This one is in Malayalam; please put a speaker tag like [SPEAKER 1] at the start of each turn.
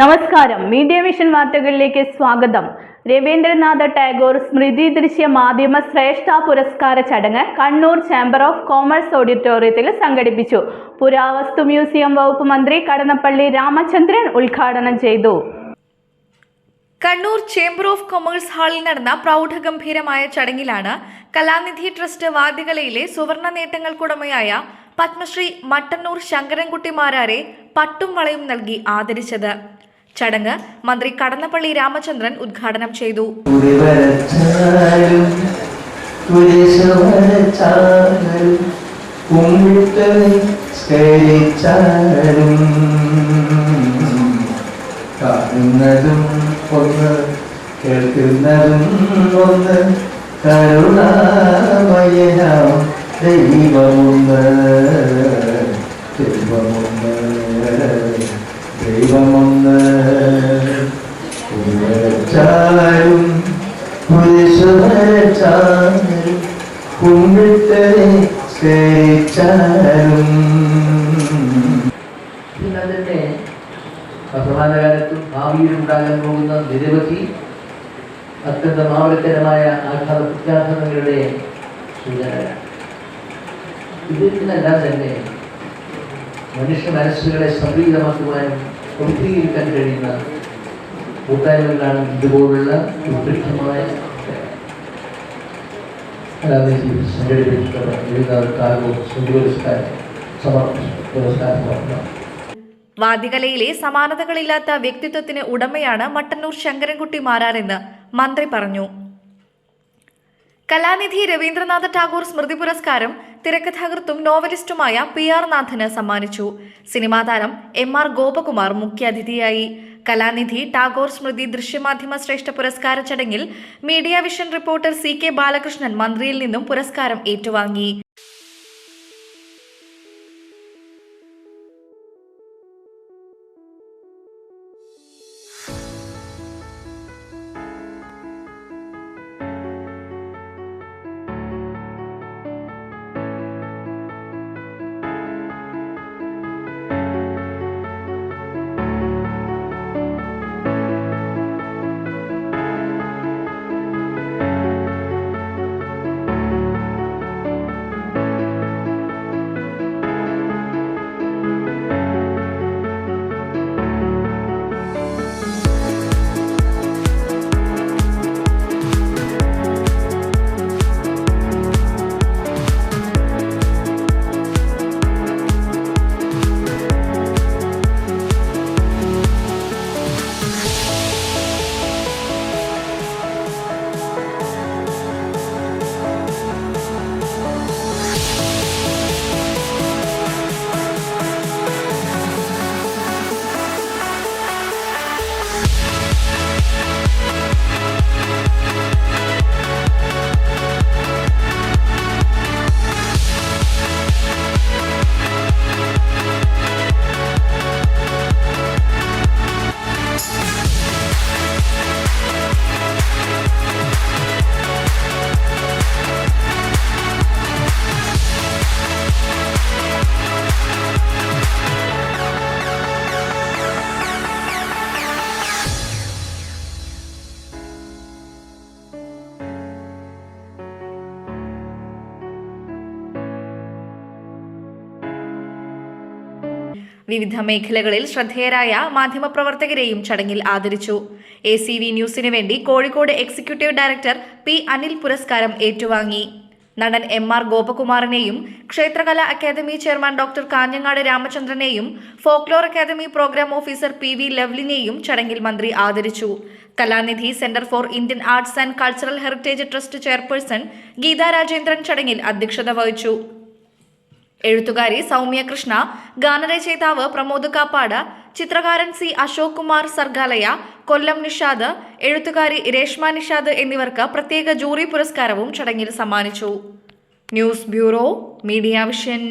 [SPEAKER 1] നമസ്കാരം. മീഡിയ വിഷൻ വാർത്തകളിലേക്ക് സ്വാഗതം. രവീന്ദ്രനാഥ ടാഗോർ സ്മൃതി ദൃശ്യ മാധ്യമ ശ്രേഷ്ഠ പുരസ്കാര ചടങ്ങ് കണ്ണൂർ ചേംബർ ഓഫ് കോമേഴ്സ് ഓഡിറ്റോറിയത്തിൽ സംഘടിപ്പിച്ചു. പുരാവസ്തു മ്യൂസിയം വകുപ്പ് മന്ത്രി കടന്നപ്പള്ളി രാമചന്ദ്രൻ ഉദ്ഘാടനം ചെയ്തു.
[SPEAKER 2] കണ്ണൂർ ചേംബർ ഓഫ് കൊമേഴ്സ് ഹാളിൽ നടന്ന പ്രൗഢഗംഭീരമായ ചടങ്ങിലാണ് കലാനിധി ട്രസ്റ്റ് വാദ്യകലയിലെ സുവർണ നേട്ടങ്ങൾക്കുടമയായ പത്മശ്രീ മട്ടന്നൂർ ശങ്കരൻകുട്ടി മാരാരെ പട്ടും വളയും നൽകി ആദരിച്ചത്. ചടങ്ങ് മന്ത്രി കടന്നപ്പള്ളി രാമചന്ദ്രൻ ഉദ്ഘാടനം ചെയ്തു.
[SPEAKER 3] കാണുന്നതും ഒന്ന് ദൈവമൊന്ന് ദൈവമൊന്ന് കുരിവരച്ചാലും കുരിശുവരച്ചാലും കുമ്പിട്ട് സ്കരിച്ചാലും
[SPEAKER 4] എന്നാൽ തന്നെ വർത്തമാനകാലത്തും ഭാവിയിലും ഉണ്ടാകാൻ പോകുന്ന നിരവധി അത്യന്തം ആവലക്കരമായ ആഘാത പ്രത്യാഘാതങ്ങളുടെ സൂചനകളാണ്. ഇതിൽ നിന്നെല്ലാം തന്നെ മനുഷ്യ മനസ്സുകളെ സംപ്രീതമാക്കുവാനും പവിത്രീകരിക്കാൻ കഴിയുന്ന കൂട്ടായ്മകളാണ് ഇതുപോലുള്ള ഉത്കൃഷ്ടമായ
[SPEAKER 2] വാദികലയിലെ സമാനതകളില്ലാത്ത വ്യക്തിത്വത്തിന് ഉടമയാണ് മട്ടന്നൂർ ശങ്കരൻകുട്ടി മാരാരെന്ന് മന്ത്രി പറഞ്ഞു. കലാനിധി രവീന്ദ്രനാഥ ടാഗോർ സ്മൃതി പുരസ്കാരം തിരക്കഥാകൃത്തും നോവലിസ്റ്റുമായ പി ആർ നാഥന് സമ്മാനിച്ചു. സിനിമാ താരം എം ആർ ഗോപകുമാർ മുഖ്യാതിഥിയായി. കലാനിധി ടാഗോർ സ്മൃതി ദൃശ്യമാധ്യമ ശ്രേഷ്ഠ പുരസ്കാര ചടങ്ങിൽ media vision reporter C K Balakrishnan മന്ത്രിയിൽ നിന്നും പുരസ്കാരം ഏറ്റുവാങ്ങി. വിവിധ മേഖലകളിൽ ശ്രദ്ധേയരായ മാധ്യമപ്രവർത്തകരെയും ചടങ്ങിൽ ആദരിച്ചു. എ സി വി ന്യൂസിന് വേണ്ടി Kozhikode executive director P Anil പുരസ്കാരം ഏറ്റുവാങ്ങി. നടൻ എം ആർ ഗോപകുമാറിനെയും ക്ഷേത്രകല academy chairman doctor Kanhangad രാമചന്ദ്രനെയും folklore academy program officer P V ലവ്ലിനെയും ചടങ്ങിൽ മന്ത്രി ആദരിച്ചു. Kalanidhi centre for Indian arts and cultural heritage trust chairperson Geetha Rajendran ചടങ്ങിൽ അധ്യക്ഷത വഹിച്ചു. എഴുത്തുകാരി സൗമ്യ കൃഷ്ണ ഗാനരചയിതാവ് പ്രമോദ് കാപ്പാട് ചിത്രകാരൻ സി അശോക് കുമാർ സർഗാലയ കൊല്ലം നിഷാദ് എഴുത്തുകാരി രേഷ്മ നിഷാദ് എന്നിവർക്ക് പ്രത്യേക ജൂറി പുരസ്കാരവും ചടങ്ങിൽ സമ്മാനിച്ചു. News bureau media vision.